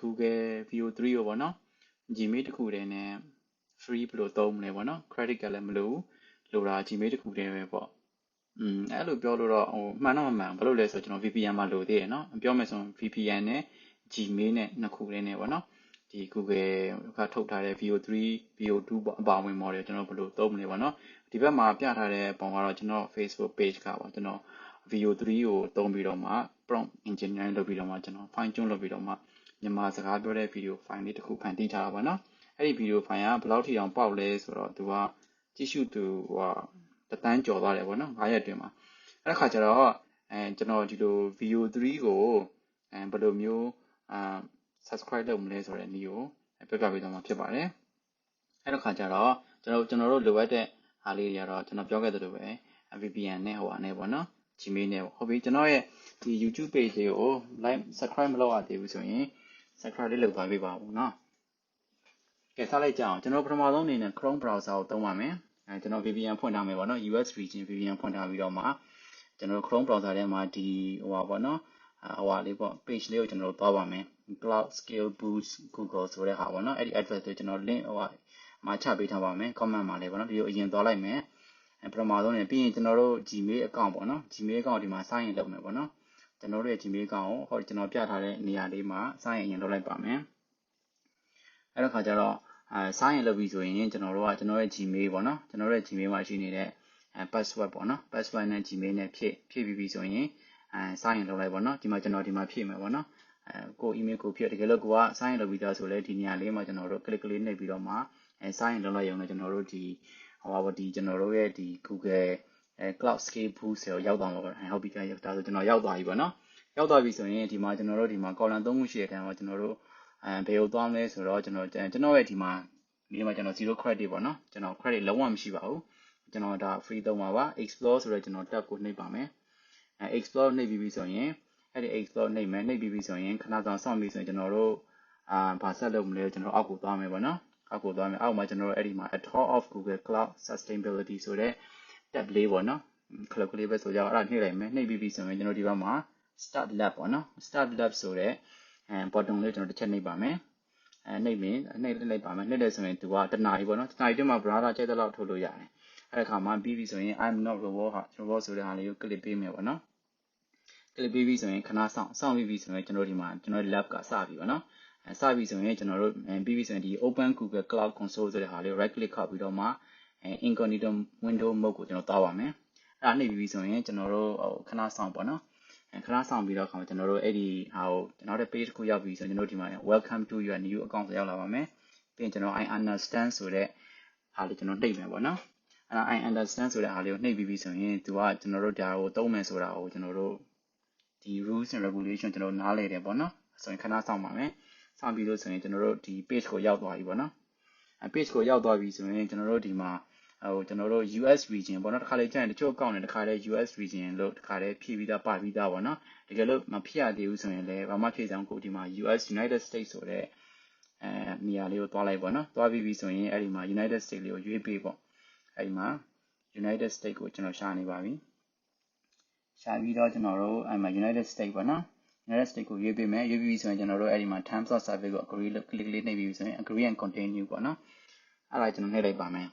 Google VO3 ကိုပေါ့နော် Gmail တစ်ခုတည်းနဲ့ free ဘယ်လိုသုံးမလဲပေါ့နော် credit ကလည်းမလိုဘူးလိုတာ Gmail တစ်ခုတည်းပဲပေါ့อืมအဲ့လိုပြောလို့တော့ဟိုမှန်တော့မမှန်ဘာလို့လဲဆိုတော့ကျွန်တော် VPN မှာလိုသေးတယ်เนาะပြောမယ်ဆိုရင် VPN နဲ့ Gmail နဲ့နှစ်ခုလေးနဲ့ပေါ့နော်ဒီ Google ကထုတ်ထားတဲ့ VO3 VO2 ပေါ့အပါဝင် model ကျွန်တော်ဘယ်လိုသုံးမလဲပေါ့နော်ဒီဘက်မှာပြထားတဲ့ပုံကတော့ကျွန်တော် Facebook page ကပေါ့ကျွန်တော် VO3 ကိုသုံးပြီးတော့မှ prompt engineering လုပ်ပြီးတော့မှကျွန်တော် fine tune လုပ်ပြီးတော့မှ မြန်မာစကားပြောတဲ့ video file လေးတစ်ခုဖန်တီးထားတာပေါ့နော်အဲ့ဒီ video file ကဘယ်လောက်ထိအောင်ပေါက်လဲဆိုတော့သူကကြည့်ရှုသူဟိုတတန်းကြော်သွားတယ်ပေါ့နော်9ရက်အတွင်းမှာအဲ့ဒါခါကျတော့အဲကျွန်တော်ဒီလို VO3 ကိုအဲဘယ်လိုမျိုးအာ subscribe လုပ်မလဲဆိုတဲ့နည်းကိုပြပြပေးသွားမှာဖြစ်ပါတယ်အဲ့တော့ခါကျတော့ကျွန်တော်ကျွန်တော်တို့လိုအပ်တဲ့ဟာလေးတွေကတော့ကျွန်တော်ပြောခဲ့သလိုပဲ VPN နဲ့ဟိုအနေပေါ့နော် Gmail နဲ့ပေါ့ဟုတ်ပြီကျွန်တော်ရဲ့ဒီ YouTube page လေးကို like subscribe မလုပ်ရသေးဘူးဆိုရင် subscribe လေးလုပ်သွားပေးပါဦးเนาะကဲဆက်လိုက်ကြအောင်ကျွန်တော်ပထမဆုံးအနေနဲ့ Chrome browser ကိုသုံးပါမယ်အဲကျွန်တော် VPN ဖွင့်ထားမယ်ပေါ့နော် US region VPN ဖွင့်ထားပြီးတော့မှကျွန်တော် Chrome browser ထဲမှာဒီဟိုပါပေါ့နော်ဟိုဟာလေးပေါ့ page လေးကိုကျွန်တော်သွားပါမယ် cloud scale boost google ဆိုတဲ့ဟာပေါ့နော်အဲ့ဒီ address ကိုကျွန်တော် link ဟိုဟာမှာချပေးထားပါမယ် comment မှာလည်းပေါ့နော်ဒီလိုအရင်သွားလိုက်မယ်ပထမဆုံးနေပြီးရင်ကျွန်တော်တို့ Gmail account ပေါ့နော် Gmail account ဒီမှာ sign in လုပ်မယ်ပေါ့နော် ကျွန်တော်တို့ရဲ့ Gmail account ကိုဟောကျွန်တော်ပြထားတဲ့နေရာလေးမှာ sign in ရင်လုပ်လိုက်ပါမယ်အဲ့တော့ခါကျတော့အဲ sign in လုပ်ပြီးဆိုရင်ကျွန်တော်တို့ကကျွန်တော်ရဲ့ Gmail ပေါ့နော်ကျွန်တော်ရဲ့ Gmail မှာရှိနေတဲ့အဲ password ပေါ့နော် password နဲ့ Gmail နဲ့ဖြည့်ဖြည့်ပြီးပြီဆိုရင်အဲ sign in လုပ်လိုက်ပေါ့နော်ဒီမှာကျွန်တော်ဒီမှာဖြည့်မယ်ပေါ့နော်အဲကို email ကိုဖြည့်တကယ်လို့ကိုက sign in လုပ်ပြီးသားဆိုလဲဒီနေရာလေးမှာကျွန်တော်တို့ click လေးနှိပ်ပြီးတော့မှအဲ sign in လုပ်လိုက်ရုံနဲ့ကျွန်တော်တို့ဒီဟောပါဒီကျွန်တော်တို့ရဲ့ဒီ Google အဲ cloud scale boost ကိုရောက်သွားမှာပေါ့ဟုတ်ပြီကရောက်တာဆိုကျွန်တော်ရောက်သွားပြီပေါ့နော်ရောက်သွားပြီဆိုရင်ဒီမှာကျွန်တော်တို့ဒီမှာ column 3ခုရှိတဲ့အခါမှာကျွန်တော်တို့အဲဘယ်ကိုသွားမလဲဆိုတော့ကျွန်တော်ကျွန်တော်ရဲ့ဒီမှာဒီမှာကျွန်တော်0 credit ပေါ့နော်ကျွန်တော် credit လုံးဝမရှိပါဘူးကျွန်တော်ဒါ free သုံးပါပါ explore ဆိုတော့ကျွန်တော် tab ကိုနှိပ်ပါမယ်အဲ explore နှိပ်ပြီးပြီဆိုရင်အဲ့ဒီ explore နှိပ်မယ်နှိပ်ပြီးပြီဆိုရင်ခဏဆောင်စောင့်ပြီးဆိုရင်ကျွန်တော်တို့အာဘာဆက်လုပ်မလဲကျွန်တော်အောက်ကိုသွားမယ်ပေါ့နော်အောက်ကိုသွားမယ်အောက်မှာကျွန်တော်တို့အဲ့ဒီမှာ Author of Google Cloud Sustainability ဆိုတဲ့ tab လေးပေါ့နော်ခလုတ်ကလေးပဲဆိုကြအောင်အဲ့ဒါနှိပ်လိုက်မယ်နှိပ်ပြီးပြီဆိုရင်ကျွန်တော်ဒီဘက်မှာ start lab ပေါ့နော် start lab ဆိုတဲ့အဲ button လေးကျွန်တော်တစ်ချက်နှိပ်ပါမယ်အဲနှိပ်ရင်နှိပ်လိုက်ပါမယ်နှိပ်လိုက်ဆိုရင်သူကတနားကြီးပေါ့နော်တနားကြီးတည်းမှာ browser ချိန်တဲ့လောက်ထုတ်လို့ရတယ်အဲ့ဒါခါမှပြီးပြီဆိုရင် I'm not robot ဟာ robot ဆိုတဲ့ဟာလေးကို click ပေးမယ်ပေါ့နော် click ပေးပြီဆိုရင်ခဏစောင့်စောင့်ပြီးပြီဆိုရင်ကျွန်တော်ဒီမှာကျွန်တော် lab ကစပြီပေါ့နော်အဲစပြီဆိုရင်ကျွန်တော်တို့ပြီးပြီဆိုရင်ဒီ open google cloud console ဆိုတဲ့ဟာလေး right click ခောက်ပြီးတော့မှ အဲ incognito window mode ကိုကျွန်တော်တောက်ပါမယ်အဲ့ဒါနှိပ်ပြီးပြီဆိုရင်ကျွန်တော်တို့ဟိုခဏစောင့်ပေါ့နော်ခဏဆောင်ပြီးတော့ခါမှာကျွန်တော်တို့အဲ့ဒီဟာကိုကျွန်တော်တို့ page တစ်ခုရောက်ပြီဆိုရင်ကျွန်တော်တို့ဒီမှာ welcome to your new account ဆိုရောက်လာပါမယ်ပြီးရင်ကျွန်တော် I understand ဆိုတဲ့ဟာလေးကျွန်တော်နှိပ်မယ်ပေါ့နော်အဲ့ဒါ I understand ဆိုတဲ့ဟာလေးကိုနှိပ်ပြီးပြီဆိုရင်သူကကျွန်တော်တို့ဒါကိုသုံးမယ်ဆိုတာကိုကျွန်တော်တို့ဒီ rules and regulation ကျွန်တော်နားလည်တယ်ပေါ့နော်ဆိုရင်ခဏဆောင်ပါမယ်ဆောင်ပြီးလို့ဆိုရင်ကျွန်တော်တို့ဒီ page ကိုရောက်သွားပြီပေါ့နော်အဲ page ကိုရောက်သွားပြီဆိုရင်ကျွန်တော်တို့ဒီမှာ ဟိုကျွန်တော်တို့ US region ပေါ့နော်တစ်ခါလေကြာရင်တချို့အကောင့်တွေတစ်ခါလေ US region လို့တစ်ခါလေဖြည့်ပြီးသားပါပြီးသားပေါ့နော်တကယ်လို့မဖြည့်ရသေးဘူးဆိုရင်လည်းဘာမှဖြည့်ဆောင်ကိုဒီမှာ US United States ဆိုတဲ့အဲနေရာလေးကိုတွားလိုက်ပေါ့နော်တွားပြီးပြီဆိုရင်အဲ့ဒီမှာ United States လေးကိုရွေးပေးပေါ့အဲ့ဒီမှာ United States ကိုကျွန်တော်ရှာနေပါပြီရှာပြီးတော့ကျွန်တော်တို့အဲ့မှာ United States ပေါ့နော် United States ကိုရွေးပေးမယ်ရွေးပြီးပြီဆိုရင်ကျွန်တော်တို့အဲ့ဒီမှာ terms of service ကို agree လုပ် click လေးနှိပ်ပြီးပြီဆိုရင် agree and continue ပေါ့နော်အဲ့ဒါကျွန်တော်နှိပ်လိုက်ပါမယ်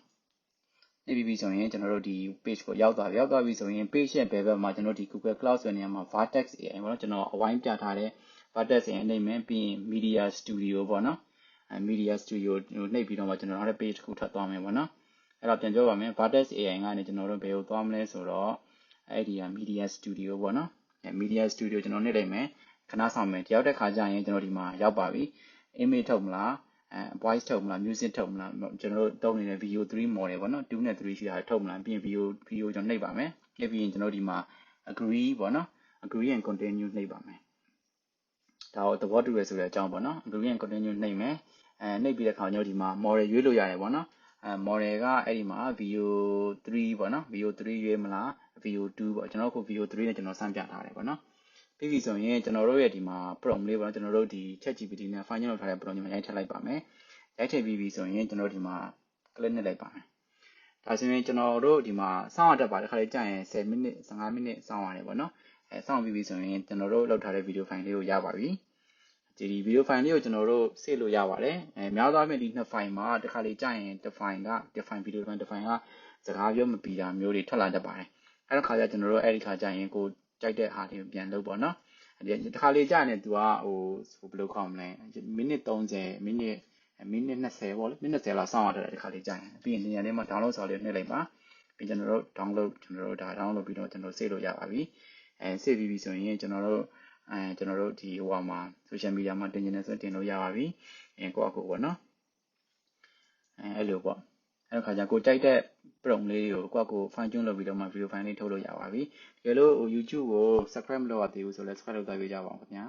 နေပြီပြီဆိုရင်ကျွန်တော်တို့ဒီ page ကိုရောက်သွားပြီရောက်သွားပြီဆိုရင် page ရဲ့ဘယ်ဘက်မှာကျွန်တော်ဒီ Google Cloud ဆိုတဲ့နေရာမှာ Vertex AI ပေါ့နော်ကျွန်တော်အဝိုင်းပြထားတဲ့ Vertex AI နှိပ်မယ်ပြီးရင် Media Studio ပေါ့နော်အဲ Media Studio နှိပ်ပြီးတော့မှကျွန်တော်နောက်တဲ့ page တစ်ခုထပ်သွားမယ်ပေါ့နော်အဲ့တော့ပြန်ပြောပါမယ် Vertex AI ကနေကျွန်တော်တို့ဘယ်ကိုသွားမလဲဆိုတော့အဲ့ဒီက Media Studio ပေါ့နော်အဲ Media Studio ကျွန်တော်နှိပ်လိုက်မယ်ခဏဆောင်မယ်တယောက်တဲ့ခါကျရင်ကျွန်တော်ဒီမှာရောက်ပါပြီ image ထုတ်မလား အဲ voice ထုတ်မလား music ထုတ်မလားကျွန်တော်တို့တုံးနေတဲ့ video 3 model ပေါ့နော်2နဲ့3ရှိတာထုတ်မလားပြီးရင် video video ကျွန်တော်နှိပ်ပါမယ်နှိပ်ပြီးရင်ကျွန်တော်ဒီမှာ agree ပေါ့နော် agree and continue နှိပ်ပါမယ်ဒါတော့သဘောတူရဆိုတဲ့အကြောင်းပေါ့နော် agree and continue နှိပ်မယ်အဲနှိပ်ပြီးတဲ့အခါကျွန်တော်ဒီမှာ model ရွေးလို့ရတယ်ပေါ့နော်အဲ model ကအဲ့ဒီမှာ video 3ပေါ့နော် video 3ရွေးမလား video 2ပေါ့ကျွန်တော်ခု video 3နဲ့ကျွန်တော်စမ်းပြထားတယ်ပေါ့နော် ပြီးပြီဆိုရင်ကျွန်တော်တို့ရဲ့ဒီမှာ prompt လေးပေါ့နော်ကျွန်တော်တို့ဒီ ChatGPT နဲ့ file လုပ်ထားတဲ့ prompt ကိုရိုက်ထည့်လိုက်ပါမယ်ရိုက်ထည့်ပြီးပြီဆိုရင်ကျွန်တော်ဒီမှာ click နဲ့လိုက်ပါမယ်ဒါဆိုရင်ကျွန်တော်တို့ဒီမှာစောင့်ရတတ်ပါတယ်ခါလေးကြာရင်10မိနစ်15မိနစ်စောင့်ရတယ်ပေါ့နော်အဲစောင့်ပြီးပြီဆိုရင်ကျွန်တော်တို့လုပ်ထားတဲ့ video file လေးကိုရပါပြီဒီ video file လေးကိုကျွန်တော်တို့ save လို့ရပါတယ်အဲများသောအားဖြင့်ဒီနှစ် file မှာတစ်ခါလေကြာရင်တစ် file ကတစ် file video file တစ် file ကစကားပြောမပြီးတာမျိုးတွေထွက်လာတတ်ပါတယ်အဲ့တော့ခါကျကျွန်တော်တို့အဲ့ဒီခါကြာရင်ကို ကြိုက်တဲ့ဟာတွေပြန်လုပ်ပေါ့နော်ဒီတစ်ခါလေကြာရင် तू ကဟိုဟိုဘယ်လိုခေါ်မလဲမိနစ်30မိနစ်မိနစ်20ပေါ့လေမိနစ်20လောက်စောင့်ရတယ်ဒီခါလေးကြာရင်ပြီးရင်နေရာလေးမှာ download စာလေးနှိပ်လိုက်ပါပြီးကျွန်တော်တို့ download ကျွန်တော်တို့ဒါ download ပြီးတော့ကျွန်တော် save လို့ရပါပြီအဲ save ပြီးပြီဆိုရင်ကျွန်တော်တို့အဲကျွန်တော်တို့ဒီဟိုဟာမှာ social media မှာတင်နေဆိုတင်လို့ရပါပြီအဲကိုယ့်အကူပေါ့နော်အဲအဲ့လိုပေါ့အဲ့ခါကျကိုကြိုက်တဲ့ prompt လေးကိုကိုယ့်အကူ fine tune လုပ်ပြီးတော့မှ video file လေးထုတ်လို့ရပါပြီတကယ်လို့ YouTube ကို subscribe မလုပ်ရသေးဘူးဆိုလည်း subscribe လုပ်သွားပေးကြပါဦးခင်ဗျာ